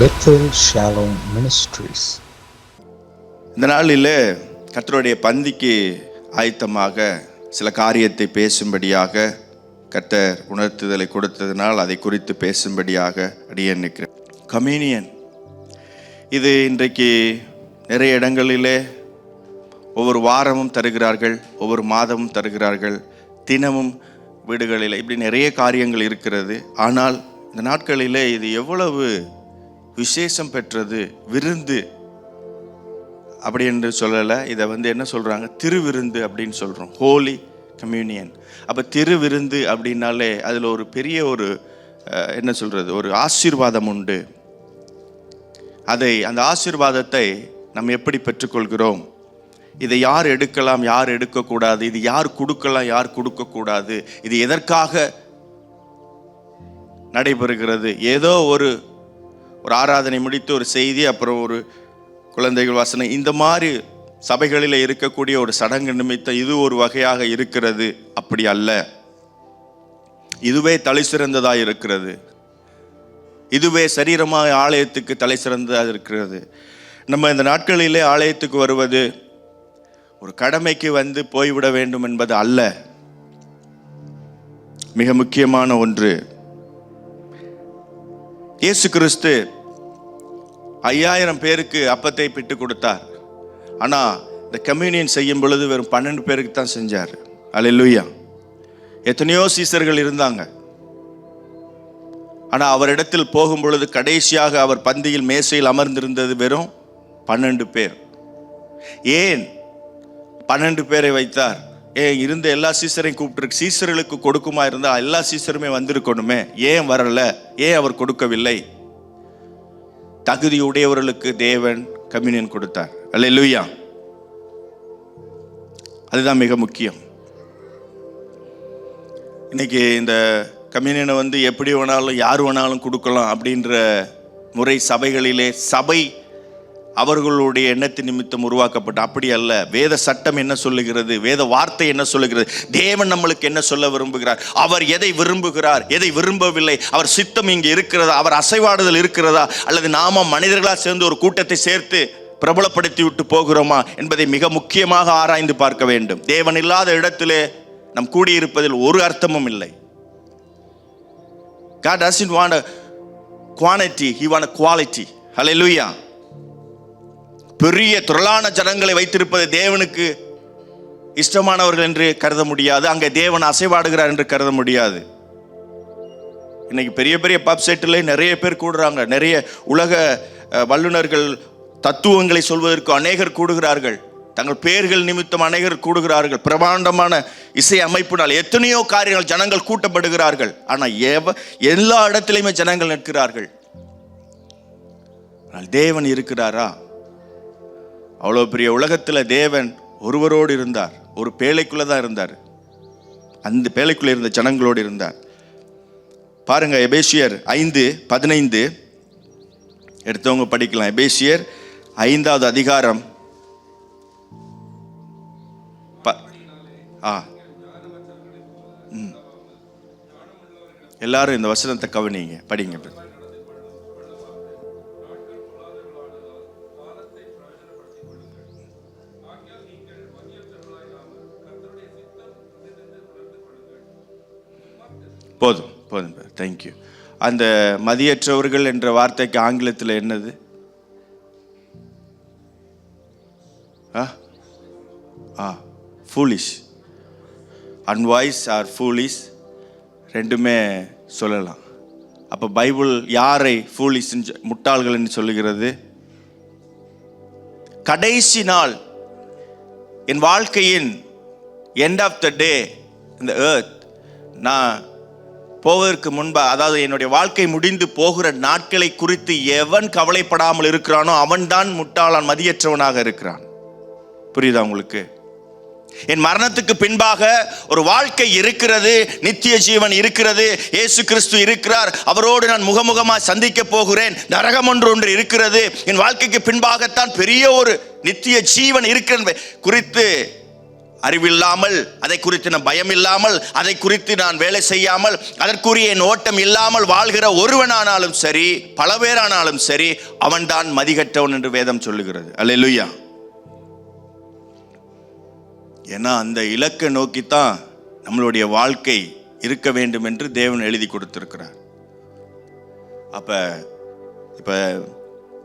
Bethel Shalom ministries இந்த நாளில் கர்த்தருடைய பந்திக்கு ஆயத்தமாக சில காரியத்தை பேசும்படியாக கர்த்தர் உணர்த்துதலை கொடுத்ததினால் அதை குறித்து பேசும்படியாக அடியே நிற்கிறேன் கம்யூனியன் இது இன்றைக்கு நிறைய இடங்களிலே ஒவ்வொரு வாரமும் தருகிறார்கள் ஒவ்வொரு மாதமும் தருகிறார்கள் தினமும் வீடுகளில் இப்படி நிறைய காரியங்கள் இருக்கிறது. ஆனால் இந்த நாட்களிலே இது எவ்வளவு விசேஷம் பெற்றது விருந்து அப்படி என்று சொல்லலை. இதை வந்து என்ன சொல்கிறாங்க திருவிருந்து அப்படின்னு சொல்கிறோம் ஹோலி கம்யூனியன் அப்போ திருவிருந்து அப்படின்னாலே அதில் ஒரு பெரிய ஒரு என்ன சொல்கிறது ஒரு ஆசீர்வாதம் உண்டு. அதை அந்த ஆசீர்வாதத்தை நம்ம எப்படி பெற்றுக்கொள்கிறோம்? இதை யார் எடுக்கலாம் யார் எடுக்கக்கூடாது? இது யார் கொடுக்கலாம் யார் கொடுக்கக்கூடாது? இது எதற்காக நடைபெறுகிறது? ஏதோ ஒரு ஒரு ஆராதனை முடித்து ஒரு செய்தி அப்புறம் ஒரு குழந்தைகள் வாசனை. இந்த மாதிரி சபைகளில் இருக்கக்கூடிய ஒரு சடங்கு நிமித்தம் இது ஒரு வகையாக இருக்கிறது. அப்படி அல்ல. இதுவே தலை சிறந்ததாக இருக்கிறது. இதுவே சரீரமாக ஆலயத்துக்கு தலை சிறந்ததாக இருக்கிறது. நம்ம இந்த நாட்களிலே ஆலயத்துக்கு வருவது ஒரு கடமைக்கு வந்து போய்விட வேண்டும் என்பது அல்ல. மிக முக்கியமான ஒன்று. இயேசு கிறிஸ்து ஐயாயிரம் பேருக்கு அப்பத்தை பிட்டு கொடுத்தார். ஆனால் இந்த கம்யூனியன் செய்யும் பொழுது வெறும் பன்னெண்டு பேருக்கு தான் செஞ்சார். அல்லேலூயா. எத்தனையோ சீசர்கள் இருந்தாங்க. ஆனால் அவரிடத்தில் போகும் பொழுது கடைசியாக அவர் பந்தியில் மேசையில் அமர்ந்திருந்தது வெறும் பன்னெண்டு பேர். ஏன் பன்னெண்டு பேரை வைத்தார்? ஏன் இருந்த எல்லா சீசரையும் கூப்பிட்டுருக்கு. சீசர்களுக்கு கொடுக்குமா இருந்தால் எல்லா சீசருமே வந்திருக்கணுமே. ஏன் வரல? ஏன் அவர் கொடுக்கவில்லை? தகுதியுடையவர்களுக்கு தேவன் கம்யூனியன் கொடுத்தார். அல்ல லூயா அதுதான் மிக முக்கியம். இன்னைக்கு இந்த கம்யூனியனை வந்து எப்படி வேணாலும் யார் வேணாலும் கொடுக்கலாம் அப்படின்ற முறை சபைகளிலே சபை அவர்களுடைய எண்ணத்தின் நிமித்தம் உருவாக்கப்பட்ட. அப்படி அல்ல. வேத சட்டம் என்ன சொல்லுகிறது? வேத வார்த்தை என்ன சொல்லுகிறது? தேவன் நம்மளுக்கு என்ன சொல்ல விரும்புகிறார்? அவர் எதை விரும்புகிறார்? எதை விரும்பவில்லை? அவர் சித்தம் இங்கே இருக்கிறதா? அவர் அசைவாடுதல் இருக்கிறதா? அல்லது நாம மனிதர்களாக சேர்ந்து ஒரு கூட்டத்தை சேர்த்து பிரபலப்படுத்தி விட்டு போகிறோமா என்பதை மிக முக்கியமாக ஆராய்ந்து பார்க்க வேண்டும். தேவன் இல்லாத இடத்திலே நம் கூடியிருப்பதில் ஒரு அர்த்தமும் இல்லை. God doesn't want a quantity, he want a quality. Hallelujah. பெரிய திரளான ஜனங்களை வைத்திருப்பது தேவனுக்கு இஷ்டமானவர்கள் என்று கருத முடியாது. அங்கே தேவன் அசைவாடுகிறார் என்று கருத முடியாது. இன்னைக்கு பெரிய பெரிய பப் செட்டில் நிறைய பேர் கூடுறாங்க. நிறைய உலக வல்லுநர்கள் வல்லுனர்கள் தத்துவங்களை சொல்வதற்கு அநேகர் கூடுகிறார்கள். தங்கள் பெயர்கள் நிமித்தம் அநேகர் கூடுகிறார்கள். பிரமாண்டமான இசை அமைப்பினால் எத்தனையோ காரியங்கள் ஜனங்கள் கூட்டப்படுகிறார்கள். ஆனால் எவ எல்லா இடத்திலையுமே ஜனங்கள் நிற்கிறார்கள். ஆனால் தேவன் இருக்கிறாரா? அவ்வளோ பெரிய உலகத்தில் தேவன் ஒருவரோடு இருந்தார். ஒரு பேழைக்குள்ளே தான் இருந்தார். அந்த பேழைக்குள்ளே இருந்த ஜனங்களோடு இருந்தார். பாருங்கள் எபேசியர் ஐந்து பதினைந்து. எடுத்தவங்க படிக்கலாம். எபேசியர் ஐந்தாவது அதிகாரம். ப- ஆ. ம். எல்லாரும் இந்த வசனத்தை கவனிங்க படிங்க. போதும் போதும் தேங்க்யூ அந்த மதியற்றவர்கள் என்ற வார்த்தைக்கு ஆங்கிலத்தில் என்னது? ஆ? ஆ ஃபூலிஷ் அன்வாய்ஸ் ஆர் ஃபூலிஷ் ரெண்டுமே சொல்லலாம். அப்போ பைபிள் யாரை ஃபூலிஷ் முட்டாள்கள் என்று சொல்லுகிறது? கடைசி நாள் என் வாழ்க்கையின் எண்ட் ஆஃப் த டே இந்த ஏர்த் நான் போவதற்கு முன்பாக அதாவது என்னுடைய வாழ்க்கை முடிந்து போகிற நாட்களை குறித்து எவன் கவலைப்படாமல் இருக்கிறானோ அவன்தான் முட்டாளான் மதியற்றவனாக இருக்கிறான். புரியுதா உங்களுக்கு? என் மரணத்துக்கு பின்பாக ஒரு வாழ்க்கை இருக்கிறது நித்திய ஜீவன் இருக்கிறது இயேசு கிறிஸ்து இருக்கிறார் அவரோடு நான் முகமுகமாக சந்திக்க போகிறேன் நரகம் ஒன்று ஒன்று இருக்கிறது. என் வாழ்க்கைக்கு பின்பாகத்தான் பெரிய ஒரு நித்திய ஜீவன் இருக்கிற குறித்து அறிவில்லாமல் அதை குறித்து நான் பயம் இல்லாமல் அதை குறித்து நான் வேலை செய்யாமல் அதற்குரிய என் ஓட்டம் இல்லாமல் வாழ்கிற ஒருவனானாலும் சரி பல பேரானாலும் சரி அவன்தான் மதிகட்டவன் என்று வேதம் சொல்லுகிறது. அல்ல லுய்யா ஏன்னா அந்த இலக்கை நோக்கித்தான் நம்மளுடைய வாழ்க்கை இருக்க வேண்டும் என்று தேவன் எழுதி கொடுத்திருக்கிறார். அப்ப இப்ப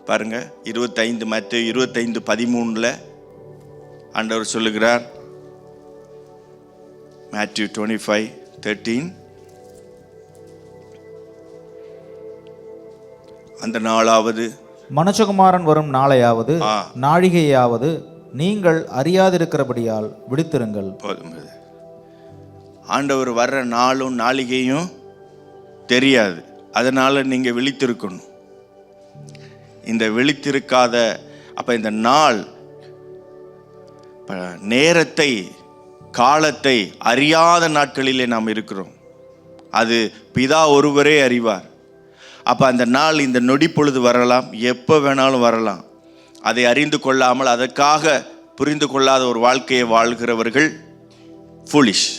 பாருங்க இருபத்தைந்து மற்ற இருபத்தைந்து பதிமூணுல ஆண்டவர் சொல்லுகிறார் மேத்யூ டுவெண்ட்டி ஃபைவ் தேர்ட்டீன் அந்த நாளாவது மனுஷகுமாரன் வரும் நாளையாவது. நாழிகையாவது நீங்கள் அறியாதிருக்கிறபடியால் விழித்திருங்கள் போதும். ஆண்டவர் வர்ற நாளும் நாளிகையும் தெரியாது அதனால நீங்க விழித்திருக்கணும் இந்த விழித்திருக்காத அப்ப இந்த நாள் நேரத்தை காலத்தை அறியாத நாட்களிலே நாம் இருக்கிறோம். அது பிதா ஒருவரே அறிவார். அப்போ அந்த நாள் இந்த நொடி பொழுது வரலாம். எப்போ வேணாலும் வரலாம். அதை அறிந்து கொள்ளாமல் அதற்காக புரிந்து கொள்ளாத ஒரு வாழ்க்கையை வாழ்கிறவர்கள் ஃபுலிஷ்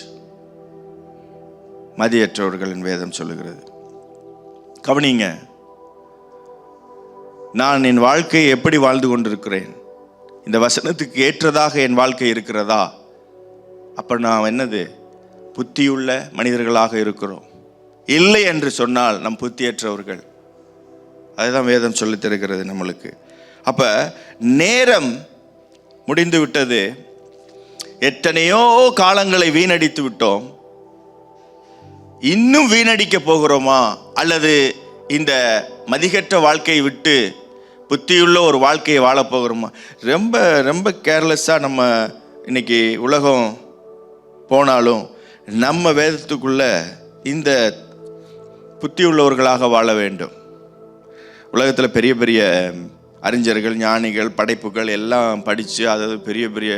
மதியற்றவர்களின் வேதம் சொல்லுகிறது. கவனிங்க நான் என் வாழ்க்கையை எப்படி வாழ்ந்து கொண்டிருக்கிறேன்? இந்த வசனத்துக்கு ஏற்றதாக என் வாழ்க்கை இருக்கிறதா? அப்போ நான் என்னது? புத்தியுள்ள மனிதர்களாக இருக்கிறோம். இல்லை என்று சொன்னால் நம் புத்தியற்றவர்கள். அதுதான் வேதம் சொல்லித்தருகிறது நம்மளுக்கு. அப்போ நேரம் முடிந்து விட்டது. எத்தனையோ காலங்களை வீணடித்து விட்டோம். இன்னும் வீணடிக்க போகிறோமா? அல்லது இந்த மதிகற்ற வாழ்க்கையை விட்டு புத்தியுள்ள ஒரு வாழ்க்கையை வாழப்போகிறோமா ரொம்ப ரொம்ப கேர்லெஸ்ஸாக நம்ம இன்னைக்கு உலகம் போனாலும் நம்ம வேதத்துக்குள்ள இந்த புத்தி உள்ளவர்களாக வாழ வேண்டும். உலகத்தில் பெரிய பெரிய அறிஞர்கள் ஞானிகள் படைப்புகள் எல்லாம் படித்து அதாவது பெரிய பெரிய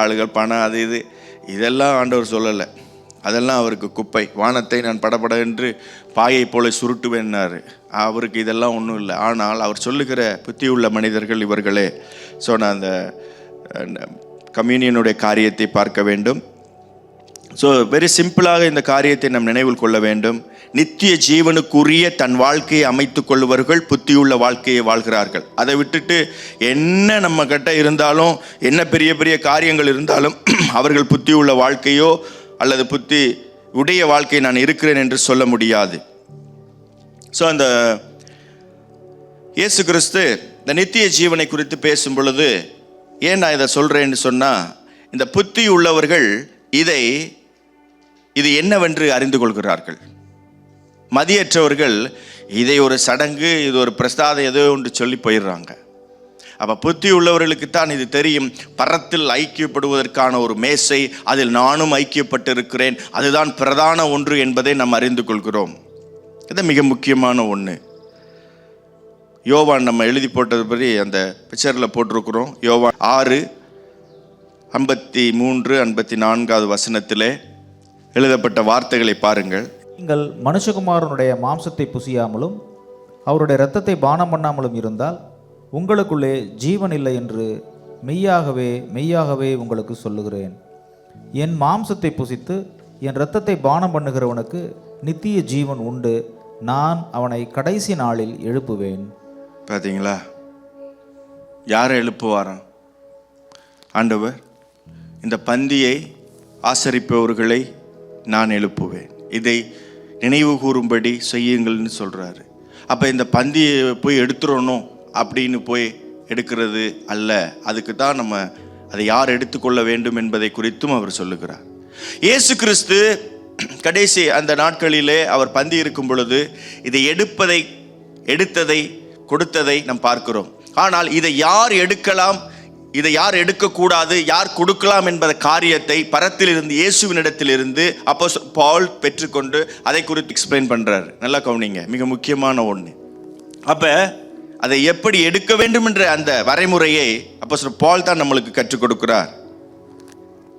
ஆளுகள் பணம் அது இது இதெல்லாம் ஆண்டவர் சொல்லலை. அதெல்லாம் அவருக்கு குப்பை. வானத்தை நான் படபட என்று பாயை போல சுருட்டுவேன்னாரு. அவருக்கு இதெல்லாம் ஒன்றும் இல்லை. ஆனால் அவர் சொல்லுகிற புத்தியுள்ள மனிதர்கள் இவர்களே. ஸோ நான் அந்த கம்யூனியனுடைய காரியத்தை பார்க்க வேண்டும். ஸோ வெரி சிம்பிளாக இந்த காரியத்தை நம் நினைவில் கொள்ள வேண்டும். நித்திய ஜீவனுக்குரிய தன் வாழ்க்கையை அமைத்து கொள்வர்கள் புத்தியுள்ள வாழ்க்கையை வாழ்கிறார்கள். அதை விட்டுட்டு என்ன நம்ம கிட்ட இருந்தாலும் என்ன பெரிய பெரிய காரியங்கள் இருந்தாலும் அவர்கள் புத்தியுள்ள வாழ்க்கையோ அல்லது புத்தி உடைய வாழ்க்கை நான் இருக்கிறேன் என்று சொல்ல முடியாது. ஸோ அந்த இயேசு கிறிஸ்து இந்த நித்திய ஜீவனை குறித்து பேசும் பொழுது ஏன் நான் இதை சொல்கிறேன்னு சொன்னால் இந்த புத்தி உள்ளவர்கள் இதை இது என்னவென்று அறிந்து கொள்கிறார்கள்? மதியற்றவர்கள் இதை ஒரு சடங்கு இது ஒரு பிரசாதம் ஏதோ ஒன்று சொல்லி போயிடுறாங்க. அப்போ புத்தி உள்ளவர்களுக்கு தான் இது தெரியும். பரத்தில் ஐக்கியப்படுவதற்கான ஒரு மேசை அதில் நானும் ஐக்கியப்பட்டிருக்கிறேன். அதுதான் பிரதான ஒன்று என்பதை நாம் அறிந்து கொள்கிறோம். இது மிக முக்கியமான ஒன்று யோவான் நம்ம எழுதி போட்டது படி அந்த பிக்சரில் போட்டிருக்கிறோம். யோவான் ஆறு ஐம்பத்தி மூன்று ஐம்பத்தி நான்காவது வசனத்திலே எழுதப்பட்ட வார்த்தைகளை பாருங்கள். நீங்கள் மனுஷகுமாரனுடைய மாம்சத்தை புசியாமலும் அவருடைய இரத்தத்தை பானம் பண்ணாமலும் இருந்தால் உங்களுக்குள்ளே ஜீவன் இல்லை என்று மெய்யாகவே மெய்யாகவே உங்களுக்கு சொல்லுகிறேன். என் மாம்சத்தை புசித்து என் இரத்தத்தை பானம் பண்ணுகிறவனுக்கு நித்திய ஜீவன் உண்டு. நான் அவனை கடைசி நாளில் எழுப்புவேன். பார்த்தீங்களா யாரை எழுப்புவாராம்? ஆண்டவர் இந்த பந்தியை ஆசரிப்பவர்களை நான் எழுப்புவேன். இதை நினைவு கூறும்படி செய்யுங்கள்னு சொல்கிறாரு அப்போ இந்த பந்தியை போய் எடுத்துடணும் அப்படின்னு போய் எடுக்கிறது அல்ல. அதுக்கு தான் நம்ம அதை யார் எடுத்துக்கொள்ள வேண்டும் என்பதை குறித்தும் அவர் சொல்லுகிறார். இயேசு கிறிஸ்து கடைசி அந்த நாட்களிலே அவர் பந்தி இருக்கும் பொழுது இதை எடுப்பதை எடுத்ததை கொடுத்ததை நாம் பார்க்கிறோம். ஆனால் இதை யார் எடுக்கலாம் இதை யார் எடுக்கக்கூடாது யார் கொடுக்கலாம் என்பத காரியத்தை பரத்திலிருந்து இயேசுவினிடத்திலிருந்து அப்போ பால் பெற்றுக்கொண்டு அதை குறித்து எக்ஸ்பிளைன் பண்ணுறாரு நல்லா கவனிங்க மிக முக்கியமான ஒன்று அப்போ அதை எப்படி எடுக்க வேண்டும் என்ற அந்த வரைமுறையை அப்போ பால் தான் நம்மளுக்கு கற்றுக் கொடுக்குறார்.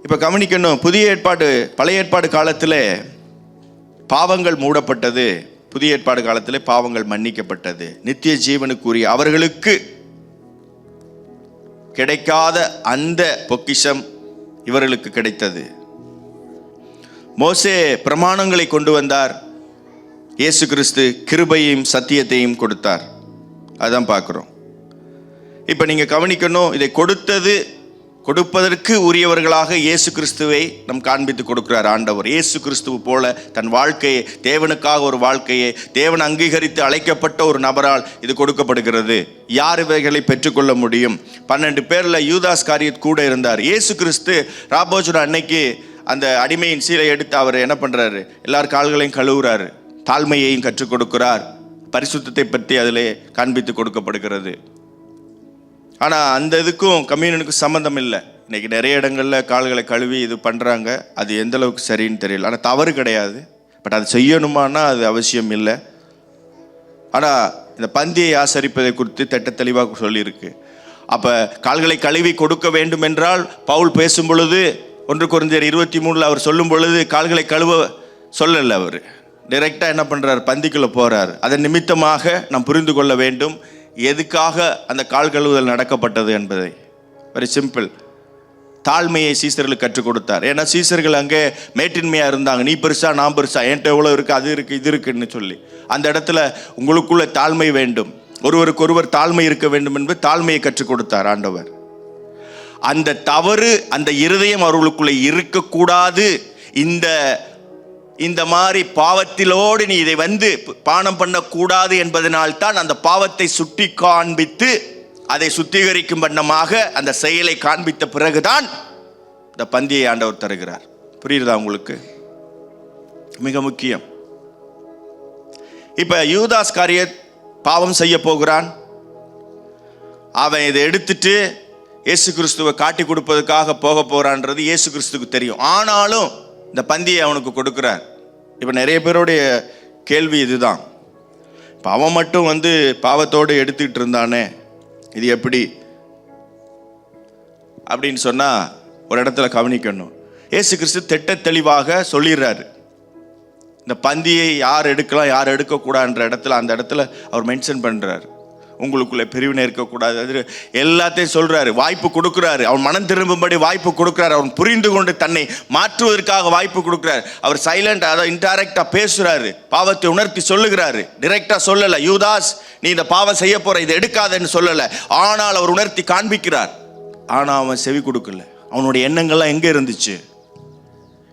இப்போ கவனிக்கணும் புதிய ஏற்பாடு பழைய ஏற்பாடு காலத்தில் பாவங்கள் மூடப்பட்டது. புதிய ஏற்பாடு காலத்தில் பாவங்கள் மன்னிக்கப்பட்டது. நித்திய ஜீவனுக்குரிய அவர்களுக்கு கிடைக்காத அந்த பொக்கிஷம் இவர்களுக்கு கிடைத்தது. மோசே பிரமாணங்களை கொண்டு வந்தார். இயேசு கிறிஸ்து கிருபையும் சத்தியத்தையும் கொடுத்தார். அதான் பார்க்குறோம். இப்போ நீங்கள் கவனிக்கணும் இதை கொடுத்தது கொடுப்பதற்கு உரியவர்களாக இயேசு கிறிஸ்துவை நம் காண்பித்து கொடுக்கிறார் ஆண்டவர். இயேசு கிறிஸ்துவ போல தன் வாழ்க்கையை தேவனுக்காக ஒரு வாழ்க்கையை தேவன் அங்கீகரித்து அழைக்கப்பட்ட ஒரு நபரால் இது கொடுக்கப்படுகிறது. யார் இவைகளை பெற்றுக்கொள்ள முடியும்? பன்னெண்டு பேரில் யூதாஸ் காரியத் கூட இருந்தார். இயேசு கிறிஸ்து ராபோஜன அன்னைக்கு அந்த அடிமையின் சீலை எடுத்து அவர் என்ன பண்ணுறாரு எல்லார் கால்களையும் கழுவுறாரு. தாழ்மையையும் கற்றுக் கொடுக்கிறார். பரிசுத்தத்தை பற்றி அதிலே காண்பித்து கொடுக்கப்படுகிறது. ஆனால் அந்த இதுக்கும் கம்யூனனுக்கும் சம்மந்தம் இல்லை. இன்றைக்கி நிறைய இடங்களில் கால்களை கழுவி இது பண்ணுறாங்க அது எந்த அளவுக்கு சரின்னு தெரியல. ஆனால் தவறு கிடையாது. பட் அது செய்யணுமானா அது அவசியம் இல்லை. ஆனால் இந்த பந்தியை ஆசரிப்பதை குறித்து திட்ட தெளிவாக சொல்லியிருக்கு. அப்போ கால்களை கழுவி கொடுக்க வேண்டும் என்றால் பவுல் பேசும் பொழுது ஒன்று குறைஞ்சர் இருபத்தி மூணில் அவர் சொல்லும் பொழுது கால்களை கழுவ சொல்லலை அவர். டைரெக்டாக என்ன பண்ணுறார் பந்திக்குள்ளே போகிறார் அதன் நிமித்தமாக நாம் புரிந்து கொள்ள வேண்டும். எதுக்காக அந்த கால் கழுவுதல் நடக்கப்பட்டது என்பதை? வெரி சிம்பிள் தாழ்மையை சீசர்களுக்கு கற்றுக் கொடுத்தார். ஏன்னா சீசர்கள் அங்கே மேட்டின்மையாக இருந்தாங்க. நீ பெருசா நான் பெருசா என்கிட்ட எவ்வளோ இருக்குது அது இருக்குது இது இருக்குன்னு சொல்லி. அந்த இடத்துல உங்களுக்குள்ள தாழ்மை வேண்டும். ஒருவருக்கு ஒருவர் தாழ்மை இருக்க வேண்டும் என்பது தாழ்மையை கற்றுக் கொடுத்தார் ஆண்டவர். அந்த தவறு அந்த இருதயம் அவர்களுக்குள்ளே இருக்கக்கூடாது. இந்த இந்த மாதிரி பாவத்திலோடு நீ இதை வந்து பானம் பண்ணக்கூடாது என்பதனால்தான் அந்த பாவத்தை சுட்டி காண்பித்து அதை சுத்திகரிக்கும் வண்ணமாக அந்த செயலை காண்பித்த பிறகுதான் இந்த பந்தியை ஆண்டவர் தருகிறார். புரியுதா உங்களுக்கு? மிக முக்கியம். இப்ப யூதாஸ் காரிய பாவம் செய்ய போகிறான். அவன் இதை எடுத்துட்டு இயேசு கிறிஸ்துவை காட்டி கொடுப்பதற்காக போக போறான்றது இயேசு கிறிஸ்துவுக்கு தெரியும். ஆனாலும் இந்த பந்தியை அவனுக்கு கொடுக்குறார். இப்போ நிறைய பேருடைய கேள்வி இதுதான். இப்போ அவன் மட்டும் வந்து பாவத்தோடு எடுத்துக்கிட்டு இருந்தானே இது எப்படி? அப்படின்னு சொன்னால் ஒரு இடத்துல கவனிக்கணும். ஏசு கிறிஸ்து திட்ட தெளிவாக சொல்லிடுறாரு. இந்த பந்தியை யார் எடுக்கலாம் யார் எடுக்கக்கூடாதுன்ற இடத்துல அந்த இடத்துல அவர் மென்ஷன் பண்ணுறாரு உங்களுக்குள்ளே பிரிவினை இருக்கக்கூடாது. அது எல்லாத்தையும் சொல்கிறாரு வாய்ப்பு கொடுக்குறாரு. அவன் மனம் திரும்பும்படி வாய்ப்பு கொடுக்குறாரு. அவன் புரிந்து கொண்டு தன்னை மாற்றுவதற்காக வாய்ப்பு கொடுக்குறாரு. அவர் சைலண்ட் அதை இன்டைரக்டாக பேசுகிறாரு பாவத்தை உணர்த்தி சொல்லுகிறாரு. டிரெக்டாக சொல்லலை யூதாஸ் நீ இந்த பாவம் செய்ய போகிற இதை எடுக்காதன்னு சொல்லலை. ஆனால் அவர் உணர்த்தி காண்பிக்கிறார். ஆனால் அவன் செவி கொடுக்கல. அவனுடைய எண்ணங்கள்லாம் எங்கே இருந்துச்சு?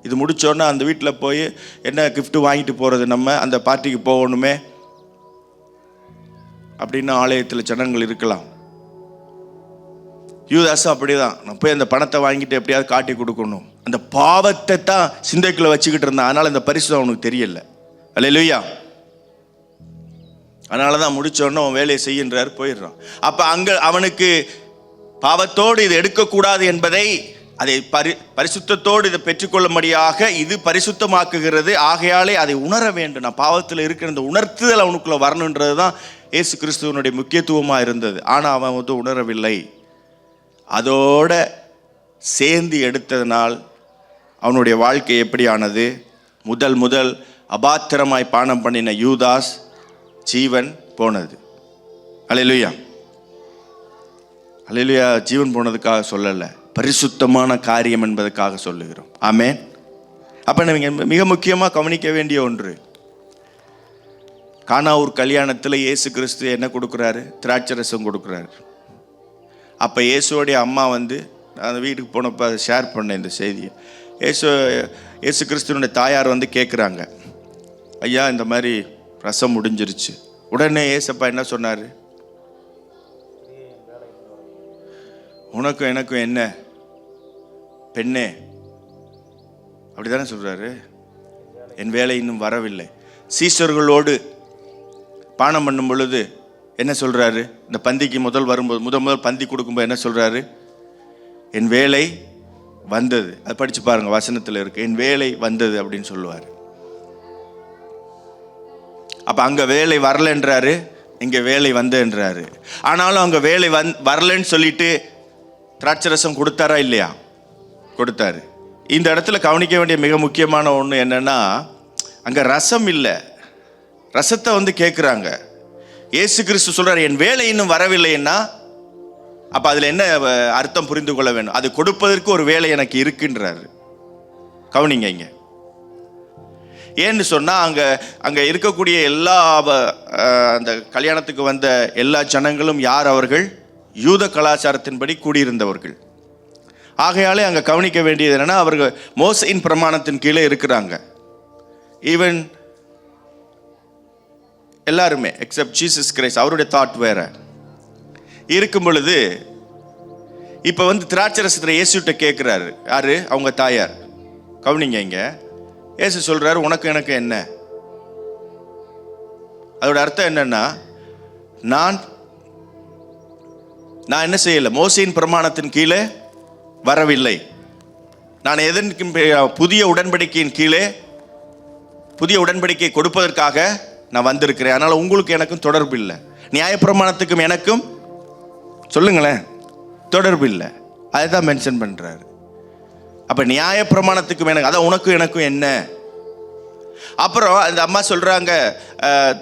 இது முடிச்சோன்னா அந்த வீட்டில் போய் என்ன கிஃப்ட்டு வாங்கிட்டு போகிறது நம்ம? அந்த பார்ட்டிக்கு போகணுமே? அப்படின்னு ஆலயத்தில் ஜனங்கள் இருக்கலாம். யூதாஸும் அப்படிதான். நான் போய் அந்த பணத்தை வாங்கிட்டு எப்படியாவது காட்டி கொடுக்கணும். அந்த பாவத்தை தான் சிந்தைக்குள்ள வச்சுக்கிட்டு இருந்தான். அதனால இந்த பரிசு அவனுக்கு தெரியல. அல்லையா அதனால தான் முடிச்சோடனே அவன் வேலையை செய்கின்றார் போயிடுறான். அப்போ அங்கே அவனுக்கு பாவத்தோடு இது எடுக்கக்கூடாது என்பதை அதை பரி பரிசுத்தத்தோடு இதை பெற்றுக்கொள்ளும்படியாக இது பரிசுத்தமாக்குகிறது. ஆகையாலே அதை உணர வேண்டும். நான் பாவத்தில் இருக்கிற இந்த உணர்த்துதல் அவனுக்குள்ள வரணுன்றது தான் இயேசு கிறிஸ்துவனுடைய முக்கியத்துவமாக இருந்தது. ஆனால் அவன் வந்து உணரவில்லை. அதோட சேர்ந்து எடுத்ததனால் அவனுடைய வாழ்க்கை எப்படியானது? முதல் முதல் அபாத்திரமாய் பானம் பண்ணின யூதாஸ் ஜீவன் போனது. அலையிலுயா. அலையிலுயா ஜீவன் போனதுக்காக சொல்லலை. பரிசுத்தமான காரியம் என்பதற்காக சொல்லுகிறோம். ஆமேன். அப்போ நீங்கள் மிக முக்கியமாக கவனிக்க வேண்டிய ஒன்று. கானாவூர் கல்யாணத்தில் இயேசு கிறிஸ்து என்ன கொடுக்குறாரு? திராட்சை ரசம் கொடுக்குறாரு. அப்போ இயேசுவோடைய அம்மா வந்து நான் அந்த வீட்டுக்கு போனப்போ அதை ஷேர் பண்ணேன் இந்த செய்தியை. இயேசு இயேசு கிறிஸ்துவனுடைய தாயார் வந்து கேட்குறாங்க ஐயா இந்த மாதிரி ரசம் முடிஞ்சிருச்சு. உடனே ஏசப்பா என்ன சொன்னார்? உனக்கும் எனக்கும் என்ன? பெண்ணே. அப்படி தானே சொல்கிறாரு என் வேலை இன்னும் வரவில்லை. சீசர்களோடு பானம் பண்ணும் பொழுது என்ன சொல்கிறாரு இந்த பந்திக்கு முதல் வரும்போது முதல் முதல் பந்தி கொடுக்கும்போது என்ன சொல்கிறாரு என் வேலை வந்தது. அதை படித்து பாருங்க வசனத்தில் இருக்கு. என் வேலை வந்தது அப்படின்னு சொல்லுவார். அப்போ அங்கே வேலை வரலன்றாரு இங்கே வேலை வந்ததுன்றாரு. ஆனாலும் அங்கே வேலை வந் வரலன்னு சொல்லிட்டு திராட்சரசம் கொடுத்தாரா இல்லையா? கொடுத்தாரு. இந்த இடத்துல கவனிக்க வேண்டிய மிக முக்கியமான ஒன்று என்னன்னா அங்கே ரசம் இல்லை. ரசத்தை வந்து கேட்குறாங்க ஏசு கிறிஸ்து சொல்கிறார் என் வேலை இன்னும் வரவில்லைன்னா அப்போ அதில் என்ன அர்த்தம் புரிந்து கொள்ள வேணும் அது கொடுப்பதற்கு ஒரு வேலை எனக்கு இருக்குன்றாரு. கவனிங்க இங்கே. ஏன்னு சொன்னால் அங்கே அங்கே இருக்கக்கூடிய எல்லா அந்த கல்யாணத்துக்கு வந்த எல்லா ஜனங்களும் யார் அவர்கள்? யூத கலாச்சாரத்தின்படி கூடியிருந்தவர்கள். ஆகையாலே அங்கே கவனிக்க வேண்டியது என்னென்னா அவர்கள் மோசையின் பிரமாணத்தின் கீழே இருக்கிறாங்க. ஈவன் எல்லாருமே எக்ஸப்ட் ஜீசஸ் கிரைஸ்ட் அவருடைய தாட் வேற. இருக்கும் பொழுது இப்போ வந்து திராட்சரசத்தில் இயேசுகிட்ட கேட்குறாரு யாரு? அவங்க தாயார். கவனிங்க இங்க. இயேசு சொல்றாரு உனக்கு எனக்கு என்ன? அதோட அர்த்தம் என்னன்னா நான் நான் என்ன செய்யல? மோசையின் பிரமாணத்தின் கீழே வரவில்லை. நான் எதற்கு புதிய உடன்படிக்கையின் கீழே புதிய உடன்படிக்கை கொடுப்பதற்காக நான் வந்திருக்கிறேன். அதனால் உங்களுக்கு எனக்கும் தொடர்பு இல்லை. நியாயப்பிரமாணத்துக்கும் எனக்கும் சொல்லுங்களேன் தொடர்பு இல்லை. அதை தான் மென்ஷன் பண்ணுறாரு அப்போ நியாயப்பிரமாணத்துக்கும் எனக்கு அதான் உனக்கும் எனக்கும் என்ன? அப்புறம் அந்த அம்மா சொல்கிறாங்க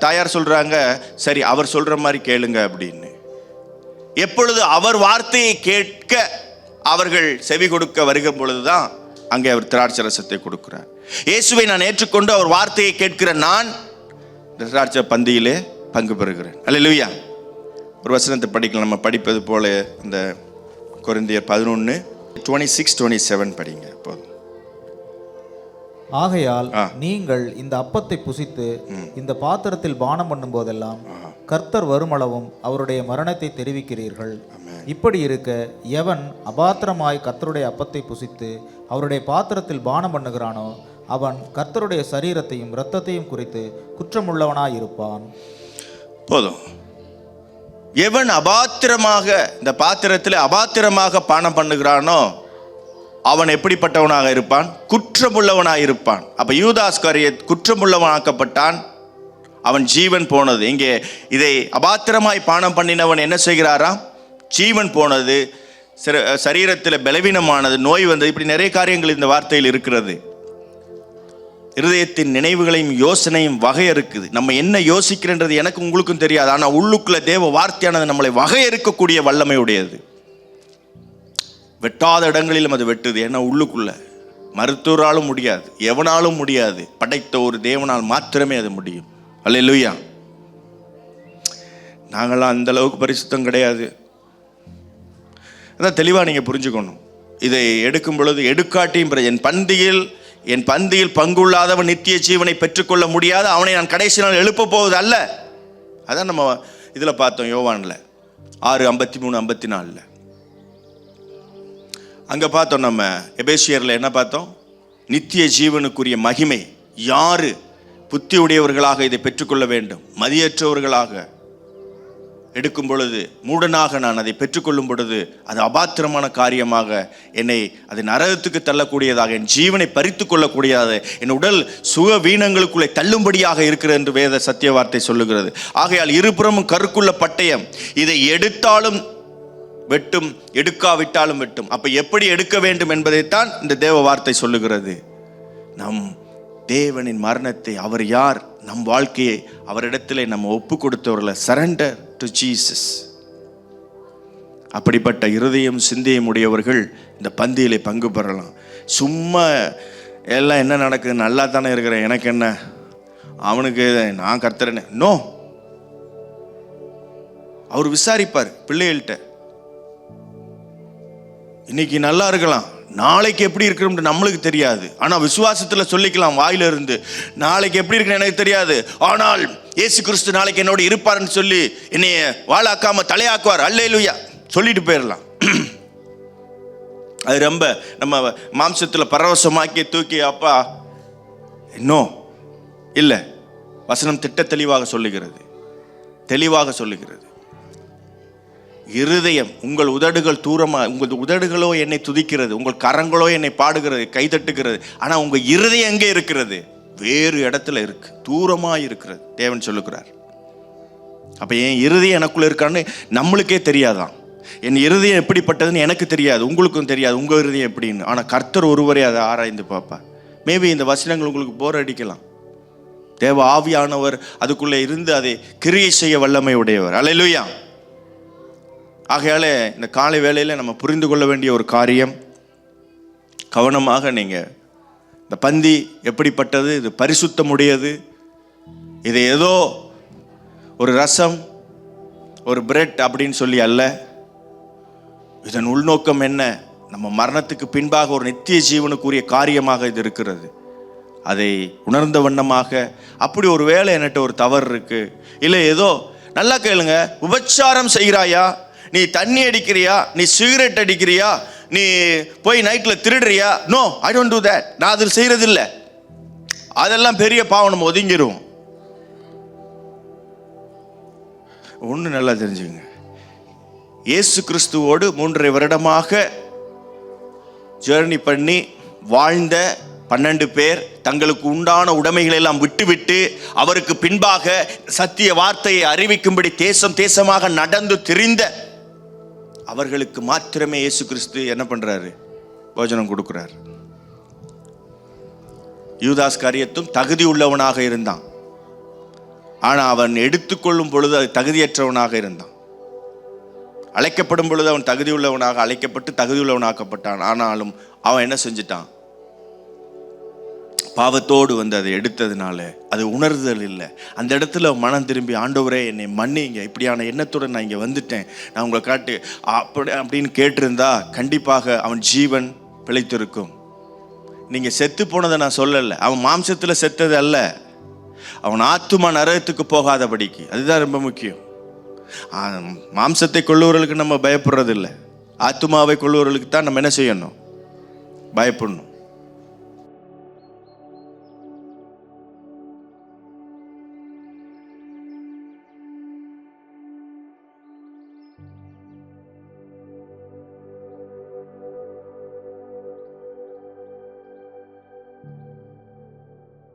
தாயார் சொல்கிறாங்க சரி அவர் சொல்கிற மாதிரி கேளுங்க அப்படின்னு. எப்பொழுது அவர் வார்த்தையை கேட்க அவர்கள் செவி கொடுக்க வருகிற பொழுதுதான் அங்கே அவர் திராட்சரசத்தை கொடுக்குறார். இயேசுவை நான் ஏற்றுக்கொண்டு அவர் வார்த்தையை கேட்கிற நான் திராட்சை பந்தியிலே பங்கு பெறுகிறேன். அல்லேலூயா ஒரு வசனத்தை படிக்கலாம். நம்ம படிப்பது போல இந்த கொரிந்தியர் பதினொன்று டுவெண்ட்டி சிக்ஸ் டுவெண்ட்டி செவன் படிங்க. போதும். ஆகையால். நீங்கள் இந்த அப்பத்தை புசித்து இந்த பாத்திரத்தில் பானம் பண்ணும் போதெல்லாம் கர்த்தர் வருமளவும் அவருடைய மரணத்தை தெரிவிக்கிறீர்கள். இப்படி இருக்க எவன் அபாத்திரமாய் கர்த்தருடைய அப்பத்தை புசித்து அவருடைய பாத்திரத்தில் பானம் பண்ணுகிறானோ அவன் கர்த்தருடைய சரீரத்தையும் இரத்தத்தையும் குறித்து குற்றமுள்ளவனாயிருப்பான். போதும். எவன் அபாத்திரமாக இந்த பாத்திரத்தில் அபாத்திரமாக பானம் பண்ணுகிறானோ அவன் எப்படிப்பட்டவனாக இருப்பான்? குற்றமுள்ளவனாக இருப்பான் அப்போ யூதாஸ்கரிய குற்றமுள்ளவனாக்கப்பட்டான். அவன் ஜீவன் போனது. இங்கே இதை அபாத்திரமாய் பானம் பண்ணினவன் என்ன செய்கிறாராம்? ஜீவன் போனது சிற- சரீரத்தில் பலவீனமானது நோய் வந்தது. இப்படி நிறைய காரியங்கள் இந்த வார்த்தையில் இருக்கிறது. இருதயத்தின் நினைவுகளையும் யோசனையும் வகையறுக்குது. நம்ம என்ன யோசிக்கிறன்றது எனக்கு உங்களுக்கும் தெரியாது. ஆனால் உள்ளுக்குள்ள தேவ வார்த்தையானது நம்மளை வகையறுக்கக்கூடிய வல்லமை உடையது. வெட்டாத இடங்களிலும் அது வெட்டுது. ஏன்னா உள்ளுக்குள்ள மருத்துவராலும் முடியாது எவனாலும் முடியாது. படைத்த ஒரு தேவனால் மாத்திரமே அது முடியும். அல்லேலூயா. நாங்களாம் அந்த அளவுக்கு பரிசுத்தம் கிடையாது. அதான் தெளிவாக நீங்கள் புரிஞ்சுக்கணும். இதை எடுக்கும் பொழுது எடுக்காட்டியும் என் பந்தியில் என் பந்தியில் பங்குள்ளாதவன் நித்திய ஜீவனை பெற்றுக்கொள்ள முடியாது. அவனை நான் கடைசி நாள் எழுப்ப போவது அல்ல அதான் நம்ம இதில் பார்த்தோம் யோவானில். ஆறு ஐம்பத்தி மூணு ஐம்பத்தி நாலில் அங்கே பார்த்தோம் நம்ம எபேசியரில் என்ன பார்த்தோம்? நித்திய ஜீவனுக்குரிய மகிமை யாரு? புத்தி உடையவர்களாக இதை பெற்றுக்கொள்ள வேண்டும். மதியற்றவர்களாக எடுக்கும் பொழுது மூடனாக நான் அதை பெற்றுக்கொள்ளும் பொழுது அது அபாத்திரமான காரியமாக என்னை அது நரகத்துக்கு தள்ளக்கூடியதாக என் ஜீவனை பறித்து கொள்ளக்கூடியதாக என் உடல் சுக வீணங்களுக்குள்ளே தள்ளும்படியாக இருக்கிறது என்று வேத சத்திய வார்த்தை சொல்லுகிறது. ஆகையால் இருபுறமும் கருக்குள்ள பட்டயம் இதை எடுத்தாலும் வெட்டும் எடுக்காவிட்டாலும் வெட்டும். அப்போ எப்படி எடுக்க வேண்டும் என்பதைத்தான் இந்த தேவ வார்த்தை சொல்லுகிறது. நம் தேவனின் மரணத்தை அவர் யார் நம் வாழ்க்கையை அவரிடத்திலே நம்ம ஒப்பு கொடுத்தவர்களை சரண்டர். டு ஜீசஸ் அப்படிப்பட்ட இருதயம் சிந்தையும் உடையவர்கள் இந்த பந்தியிலே பங்கு பெறலாம். சும்மா எல்லாம் என்ன நடக்குது? நல்லா தானே இருக்கிறேன். எனக்கு என்ன? அவனுக்கு நான் கர்த்தரனே நோ அவர் விசாரிப்பார் பிள்ளைகள்கிட்ட. இன்னைக்கு நல்லா இருக்கலாம். நாளைக்கு எப்படி இருக்கிறோம்னு நம்மளுக்கு தெரியாது. ஆனால் விசுவாசத்தில் சொல்லிக்கலாம் வாயிலிருந்து. நாளைக்கு எப்படி இருக்குன்னு எனக்கு தெரியாது. ஆனால் இயேசு கிறிஸ்து நாளைக்கு என்னோட இருப்பாருன்னு சொல்லி என்னைய வாழாக்காம தலையாக்குவார். அல்லேலூயா. சொல்லிட்டு போயிடலாம் அது ரொம்ப நம்ம மாம்சத்தில் பரவசமாக்கி தூக்கி அப்பா இன்னும் இல்லை. வசனம் திட்ட தெளிவாக சொல்லுகிறது. தெளிவாக சொல்லுகிறது. இருதயம் உங்கள் உதடுகள் தூரமாக உங்கள் உதடுகளோ என்னை துதிக்கிறது உங்கள் கரங்களோ என்னை பாடுகிறது கைதட்டுகிறது ஆனால் உங்கள் இருதயம் எங்கே இருக்கிறது? வேறு இடத்துல இருக்கு தூரமாக இருக்கிறது தேவன் சொல்லுகிறார். அப்போ என் இருதயம் எனக்குள்ள இருக்கான்னு நம்மளுக்கே தெரியாதான். என் இருதயம் எப்படிப்பட்டதுன்னு எனக்கு தெரியாது உங்களுக்கும் தெரியாது உங்கள் இருதயம் எப்படின்னு. ஆனால் கர்த்தர் ஒருவரே அதை ஆராய்ந்து பார்ப்பார். மேபி இந்த வசனங்கள் உங்களுக்கு போர் அடிக்கலாம். தேவ ஆவியானவர் அதுக்குள்ளே இருந்து அதை கிரியை செய்ய வல்லமை உடையவர். அலையிலுயா ஆகையால இந்த காலை வேளையில் நம்ம புரிந்து கொள்ள வேண்டிய ஒரு காரியம் கவனமாக நீங்கள் இந்த பந்தி எப்படிப்பட்டது இது பரிசுத்தமுடையது இது ஏதோ ஒரு ரசம் ஒரு பிரெட் அப்படின்னு சொல்லி அல்ல. இதன் உள்நோக்கம் என்ன? நம்ம மரணத்துக்கு பின்பாக ஒரு நித்திய ஜீவனுக்குரிய காரியமாக இது இருக்கிறது. அதை உணர்ந்த வண்ணமாக அப்படி ஒரு வேலை என்கிட்ட ஒரு தவறு இருக்குது இல்லை ஏதோ நல்லா கேளுங்க உபச்சாரம் செய்கிறாயா? நீ தண்ணி அடிக்கிறியா? நீ சிகரெட் அடிக்கிறியா? நீ போய் நைட்டில் திருடுறியா? No I don't do that நான் அதில் செய்கிறதில்ல அதெல்லாம் பெரிய பாவம் நம்ம ஒதுங்கிடுவோம் ஒன்று நல்லா தெரிஞ்சுங்க. இயேசு கிறிஸ்துவோடு மூன்றரை வருடமாக ஜேர்னி பண்ணி வாழ்ந்த பன்னெண்டு பேர் தங்களுக்கு உண்டான உடைமைகளை எல்லாம் விட்டுவிட்டு அவருக்கு பின்பாக சத்திய வார்த்தையை அறிவிக்கும்படி தேசம் தேசமாக நடந்து திரிந்த அவர்களுக்கு மாத்திரமே இயேசு கிறிஸ்து என்ன பண்ணுறாரு போஜனம் கொடுக்குறாரு. யூதாஸ் காரியத்தும் தகுதி உள்ளவனாக இருந்தான். ஆனால் அவன் எடுத்துக்கொள்ளும் பொழுது அது தகுதியற்றவனாக இருந்தான். அழைக்கப்படும் பொழுது அவன் தகுதி உள்ளவனாக அழைக்கப்பட்டு தகுதி உள்ளவனாக்கப்பட்டான். ஆனாலும் அவன் என்ன செஞ்சிட்டான்? பாவத்தோடு வந்து அதை எடுத்ததுனால அது உணர்தல் இல்லை. அந்த இடத்துல மனம் திரும்பி ஆண்டவரே என்னை மன்னிங்க. இப்படியான எண்ணத்துடன் நான் இங்கே வந்துட்டேன். நான் உங்களை காட்டு அப்படி அப்படின்னு கேட்டிருந்தா கண்டிப்பாக அவன் ஜீவன் பிழைத்திருக்கும். நீங்கள் செத்து போனதை நான் சொல்லலை. அவன் மாம்சத்தில் செத்தது அல்ல. அவன் ஆத்துமா நரகத்துக்கு போகாதபடிக்கு. அதுதான் ரொம்ப முக்கியம். மாம்சத்தை கொள்ளுவர்களுக்கு நம்ம பயப்படுறதில்ல. ஆத்துமாவை கொள்ளுவர்களுக்கு தான் நம்ம என்ன செய்யணும்? பயப்படணும்.